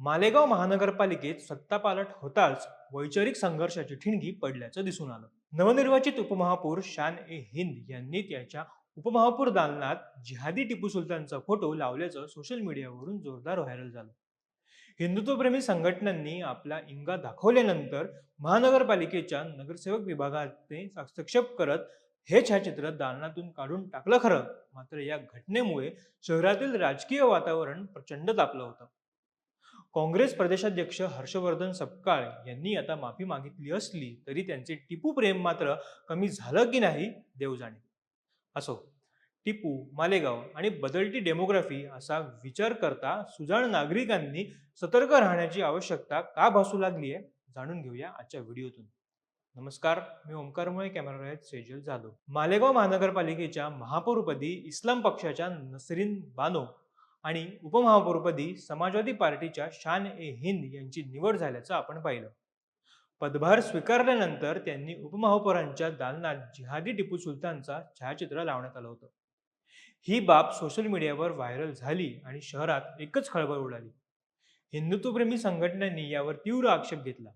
मालेगाव महानगरपालिकेत सत्तापालट होताच वैचारिक संघर्षाची ठिणगी पडल्याचं दिसून आलं. नवनिर्वाचित उपमहापौर शान ए हिंद यांनी त्याच्या उपमहापौर दालनात जिहादी टिपू सुलतानचा फोटो लावल्याचं सोशल मीडियावरून जोरदार व्हायरल झालं. हिंदुत्वप्रेमी संघटनांनी आपला इंगा दाखवल्यानंतर महानगरपालिकेच्या नगरसेवक विभागाने हस्तक्षेप करत हे छायाचित्र दालनातून काढून टाकलं खरं. मात्र या घटनेमुळे शहरातील राजकीय वातावरण प्रचंड तापलं होतं. काँग्रेस प्रदेशाध्यक्ष हर्षवर्धन सपकाळ यांनी आता माफी मागितली असली तरी त्यांचे टिपू प्रेम मात्र कमी झालं की नाही देव जाणे. असो टिपू मालेगाव आणि बदलती डेमोग्राफी असा विचार करता सुजाण नागरिकांनी सतर्क राहण्याची आवश्यकता का भासू लागली आहे जाणून घेऊया आजच्या व्हिडिओतून. नमस्कार मी ओंकारमुळे कॅमेरा सेजल जाधव मालेगाव महानगरपालिकेच्या महापौरपदी इस्लाम पक्षाच्या नसरीन बानो आणि उपमहापौरपदी समाजवादी पार्टीच्या शान ए हिंद यांची निवड झाल्याचं आपण पाहिलं. पदभार स्वीकारल्यानंतर त्यांनी उपमहापौरांच्या दालनात जिहादी टिपू सुलतानचा छायाचित्र लावण्यात आलं होतं. ही बाब सोशल मीडियावर व्हायरल झाली आणि शहरात एकच खळबळ उडाली. हिंदुत्वप्रेमी संघटनांनी यावर तीव्र आक्षेप घेतला.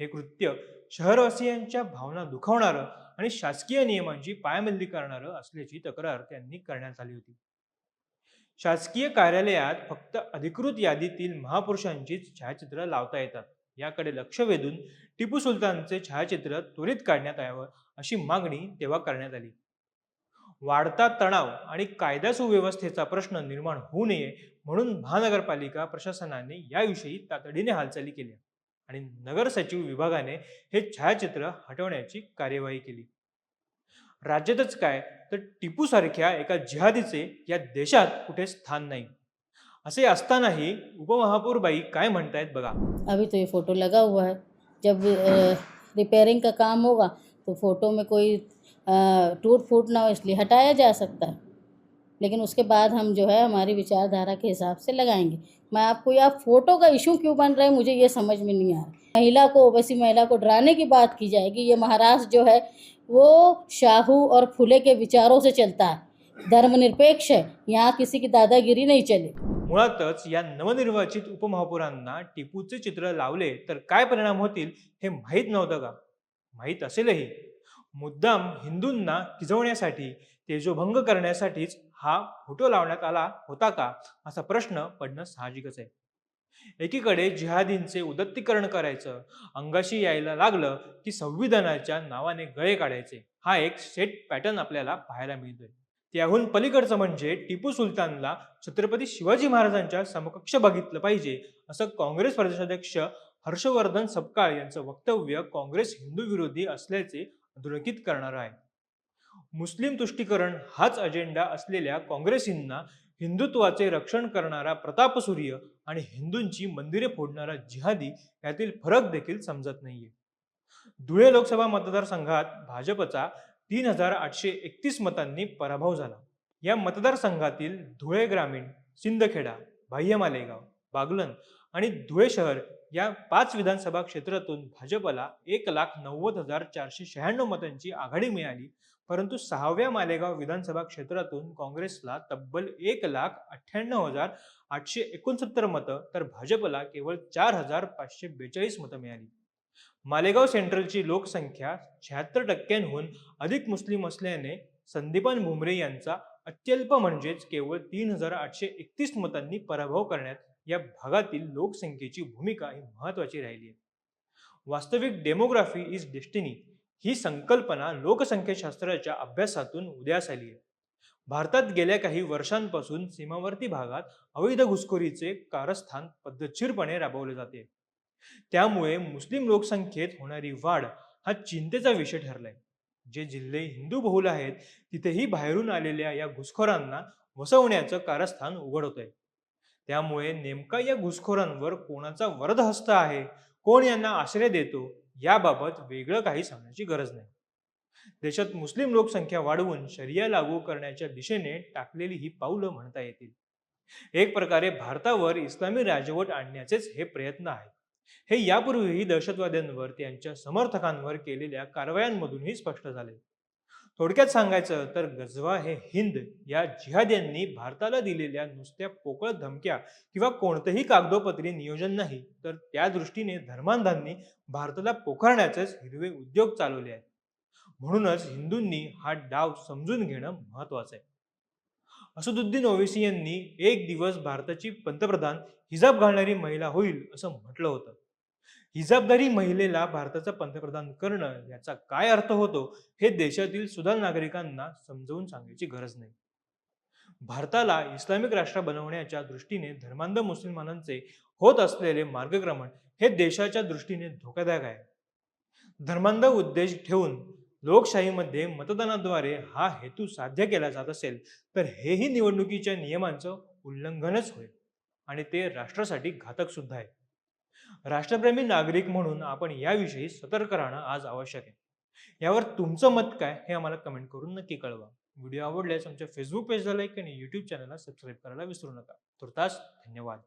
हे कृत्य शहरवासियांच्या भावना दुखावणारं आणि शासकीय नियमांची पायमल्ली करणारं असल्याची तक्रार त्यांनी करण्यात आली होती. शासकीय कार्यालयात फक्त अधिकृत यादीतील महापुरुषांचीच छायाचित्र लावता येतात. याकडे लक्ष वेधून टिपू सुलतानचे छायाचित्र त्वरित काढण्यात यावं अशी मागणी तेव्हा करण्यात आली. वाढता तणाव आणि कायदा सुव्यवस्थेचा प्रश्न निर्माण होऊ नये म्हणून महानगरपालिका प्रशासनाने याविषयी तातडीने हालचाली केल्या आणि नगर सचिव विभागाने हे छायाचित्र हटवण्याची कार्यवाही केली. राज्यातच काय? तर टिपूसारख्या एका जिहादीचे या देशात कुठे स्थान नाही. असे असतानाही उपमहापौर बाई काय म्हणतायत बघा? अभी तो ये फ़ोटो लगा हुआ है। जब रिपेयरिंग का काम होगा तो फ़ोटो में कोई टूट फूट ना हो इसलिए हटाया जा सकता है। लेकिन उसके बाद हम जो है हमारी विचारधारा के हिसाब से लगाएंगे। मैं आपको या फ़ोटो का इशू क्यों बन रहा है मुझे ये समझ में नहीं आ रहा। महिला को ओवैसी महिला को डराने की बात की जाएगी। ये महाराष्ट्र जो है वो शाहू और फुले के विचारों से चलता है। धर्मनिरपेक्ष है। यहाँ किसी की दादागिरी नहीं चली। मुळातच या नवनिर्वाचित उपमहापौरांना टिपूचे चित्र लावले तर काय परिणाम होतील हे माहीत नव्हतं का? माहीत असेलही. मुद्दाम हिंदूंना किजवण्यासाठी तेजोभंग करण्यासाठीच हा फोटो लावण्यात आला होता का? असा प्रश्न पडणं साहजिकच आहे. एकीकडे जिहादींचे उदत्तीकरण करायचं अंगाशी यायला लागलं की संविधानाच्या नावाने गळे काढायचे. हा एक सेट पॅटर्न आपल्याला पाहायला मिळतोय. त्याहून पलीकडचं म्हणजे टिपू सुलतानला छत्रपती शिवाजी महाराजांच्या समकक्ष बघितलं पाहिजे असं काँग्रेस प्रदेशाध्यक्ष हर्षवर्धन सपकाळ यांचं वक्तव्य काँग्रेस हिंदू विरोधी असल्याचे धुळकीत करणार आहे. मुस्लिम तुष्टीकरण हाच अजेंडा असलेल्या काँग्रेसींना हिंदुत्वाचे रक्षण करणारा प्रतापसूर्य आणि हिंदूंची मंदिरे फोडणारा जिहादी यातील फरक देखील समजत नाहीये. धुळे लोकसभा मतदारसंघात भाजपचा तीन हजार आठशे एकतीस मतांनी पराभव झाला. या मतदारसंघातील धुळे ग्रामीण सिंदखेडा बाह्य मालेगाव बागलन आणि धुळे शहर या पाच विधानसभा क्षेत्रातून भाजपला एक लाख नव्वद हजार चारशे शहाण्णव मतांची आघाडी मिळाली. परंतु सहाव्या मालेगाव विधानसभा क्षेत्रातून काँग्रेसला तब्बल एक लाख अठ्ठ्याण्णव हजार आठशे एकोणसत्तर मतं तर भाजपला केवळ चार हजार पाचशे बेचाळीस मतं मिळाली. मालेगाव सेंट्रलची लोकसंख्या शहात्तर टक्क्यांहून अधिक मुस्लिम असल्याने संदीपान भुमरे यांचा अत्यल्प म्हणजेच केवळ तीन हजार आठशे एकतीस मतांनी पराभव करण्यात या भागातील लोकसंख्येची भूमिका ही महत्वाची राहिली आहे. वास्तविक डेमोग्राफी इज डेस्टिनी ही संकल्पना लोकसंख्याशास्त्राच्या अभ्यासातून उदयास आली आहे. भारतात गेल्या काही वर्षांपासून सीमावर्ती भागात अवैध घुसखोरीचे कारस्थान पद्धतशीरपणे राबवले जाते. त्यामुळे मुस्लिम लोकसंख्येत होणारी वाढ हा चिंतेचा विषय ठरलाय. जे जिल्हे हिंदू बहुल आहेत तिथेही बाहेरून आलेल्या या घुसखोरांना वसवण्याचं कारस्थान उघड होत आहे त्यामुळे नेमका या घुसखोरांवर कोणाचा वरदहस्त आहे कोण यांना आश्रय देतो याबाबत वेगळं काही सांगण्याची गरज नाही. देशात मुस्लिम लोकसंख्या वाढवून शरिया लागू करण्याच्या दिशेने टाकलेली ही पावलं म्हणता येतील. एक प्रकारे भारतावर इस्लामी राजवट आणण्याचेच हे प्रयत्न आहेत. हे यापूर्वीही दहशतवाद्यांवर त्यांच्या समर्थकांवर केलेल्या कारवायांमधूनही स्पष्ट झाले. थोडक्यात सांगायचं तर गजवा हे हिंद या जिहाद्यांनी भारताला दिलेल्या नुसत्या पोकळ धमक्या किंवा कोणतंही कागदोपत्री नियोजन नाही तर त्या दृष्टीने धर्मांधांनी भारताला पोखरण्याचेच हिरवे उद्योग चालवले आहेत. म्हणूनच हिंदूंनी हा डाव समजून घेणं महत्वाचं आहे. असदुद्दीन ओवेसी यांनी एक दिवस भारताची पंतप्रधान हिजाब घालणारी महिला होईल असं म्हटलं होतं. हिजाबदारी महिलेला भारताचा पंतप्रधान करणं याचा काय अर्थ होतो हे देशातील सुधार नागरिकांना समजावून सांगायची गरज नाही. भारताला इस्लामिक राष्ट्र बनवण्याच्या दृष्टीने धर्मांध मुसलमानांचे होत असलेले मार्गक्रमण हे देशाच्या दृष्टीने धोकादायक आहे. धर्मांध उद्देश ठेवून लोकशाहीमध्ये मतदानाद्वारे हा हेतू साध्य केला जात असेल तर हेही निवडणुकीच्या नियमांचं उल्लंघनच होईल आणि ते राष्ट्रासाठी घातक सुद्धा आहे. राष्ट्रप्रेमी नागरिक म्हणून आपण याविषयी सतर्क राहणं आज आवश्यक आहे. यावर तुमचं मत काय हे आम्हाला कमेंट करून नक्की कळवा. व्हिडिओ आवडल्यास आमच्या फेसबुक पेजला लाईक आणि यूट्यूब चॅनलला सबस्क्राईब करायला विसरू नका. तुर्तास धन्यवाद.